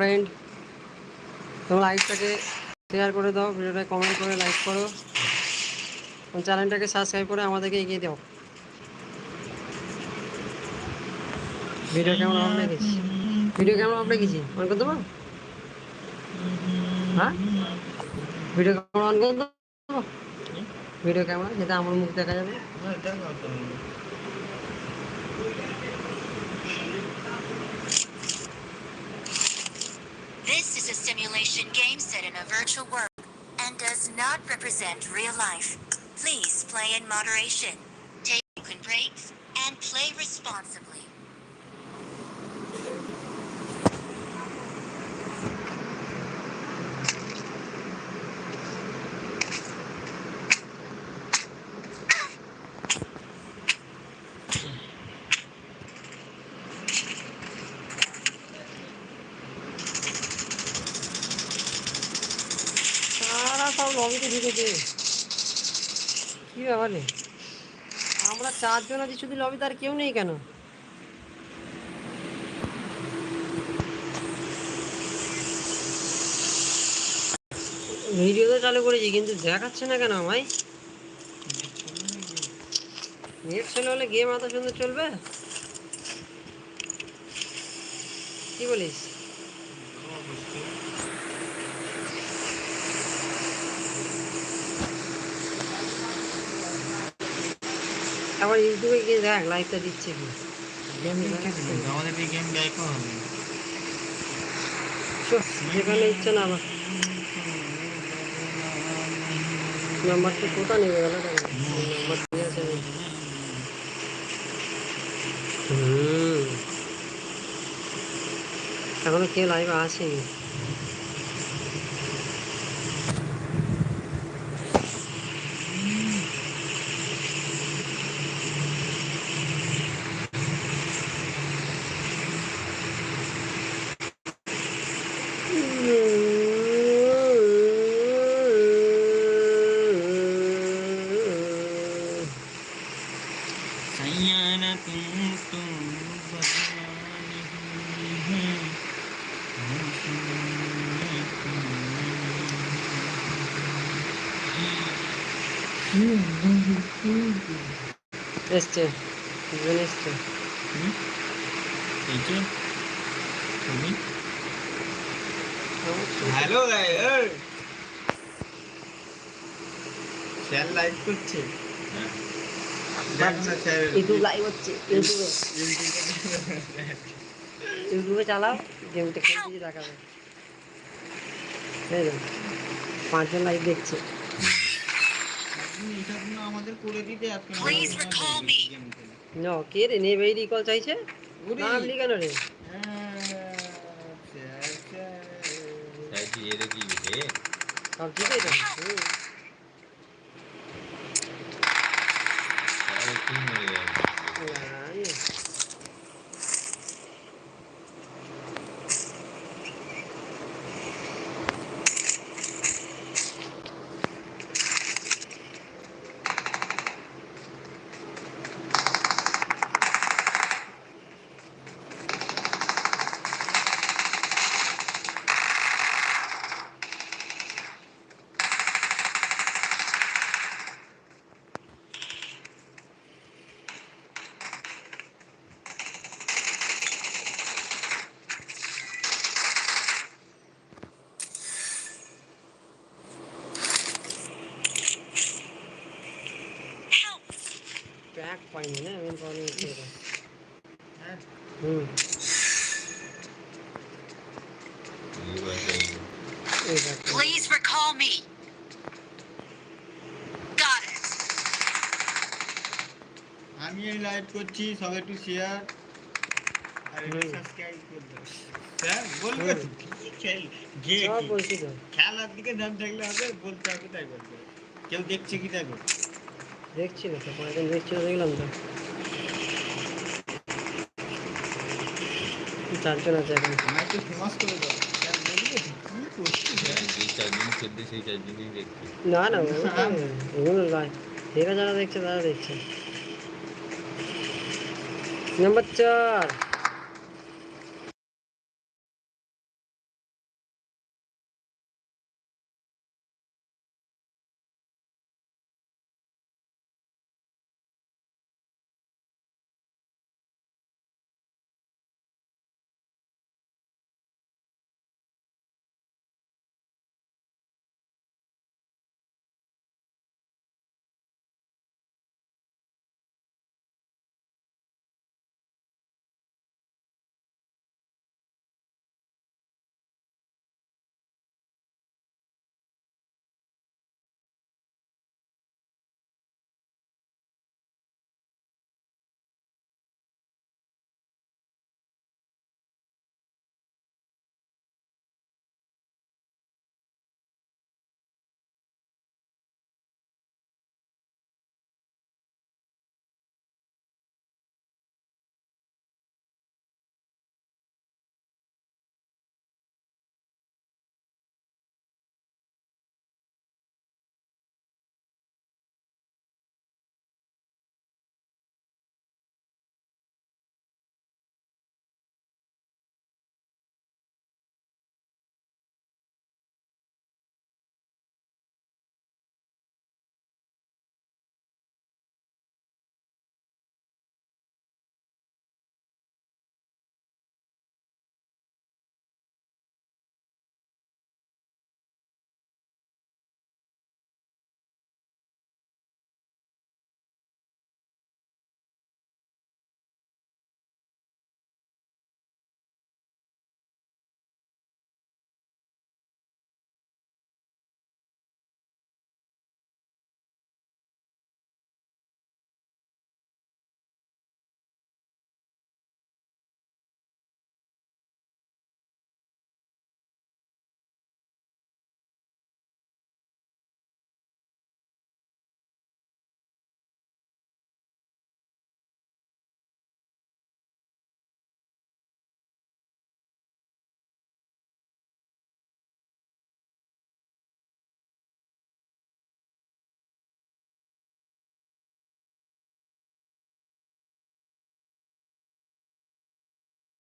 Friend তোমার লাইভটাকে share করে দাও ভিডিওটা কমেন্ট করে লাইক করো। চ্যানেলটাকে সাবস্ক্রাইব করে আমাদেরকে এগিয়ে দাও। ভিডিও কেমন রেখেছি ভিডিও কেমন অন রেখেছি অন করে দেবো? হ্যাঁ? ভিডিও কেমন অন করে দেবো? ভিডিও ক্যামেরা যেটা আমার মুখ দেখা যাবে। A simulation game set in a virtual world and does not represent real life. Please play in moderation, take breaks, and play responsibly. সারা সব ঢুকেছে। কি ব্যাপার রে? আমরা চারজন আছি, শুধু লবিতে আর কেউ নেই কেন? ভিডিও তো চালু করেছি, কিন্তু দেখাচ্ছে না কেন আমায়? নেট চলে হলে গেম এত সুন্দর চলবে? কি বলিস? আবার ইউটিউবে গিয়ে দেখ লাইভটা দিচ্ছে কি? আমাদের এই গেম গাইকো হবে। যেখানে ইচ্ছে না আমার। নাম্বারটা কোথা নেবে গেল নাম্বার দিয়ে আছে এখনও কেউ লাইভে আসেনি। Este, igual este. ¿Y tú? ¿Tú hello খেয়াল লাইভ করছে হ্যাঁ ইউটিউব লাইভ হচ্ছে ইউটিউবে ইউটিউবে চালাও গেমটা খেলতে দেখাবে এই পাঁচজন লাইভ দেখছে. ন কে রে নেবে রিকল চাইছে? নাম লি কেন রে? চাইছি এর কি রে। সব ঠিকই তো হুম। আরে কি মরে গেল জানি। Help! পাইনি না মেন এটা হ্যাঁ হুম Please recall me. Got it. আমি এই লাইভ করছি সব একটু শেয়ার আর। সাবস্ক্রাইব করে দাও। হ্যাঁ কি? খেল? খেলার দিকে ধ্যান থাকলে হবে বলতে হবে তাই বলবে। কেউ দেখছে কি দেখো দেখছিল তো কয়েকজন দেখছিল দেখলাম তো চারজন আছে এখন আমার একটু ফেমাস করে দাও স্যার বলবে কি করছিস যে চার দিন খেলতে সেই চার দিনই দেখছি না না ওগুলো তো- ওগুলো নয় এরা যারা দেখছে তারা দেখছে নাম্বার চার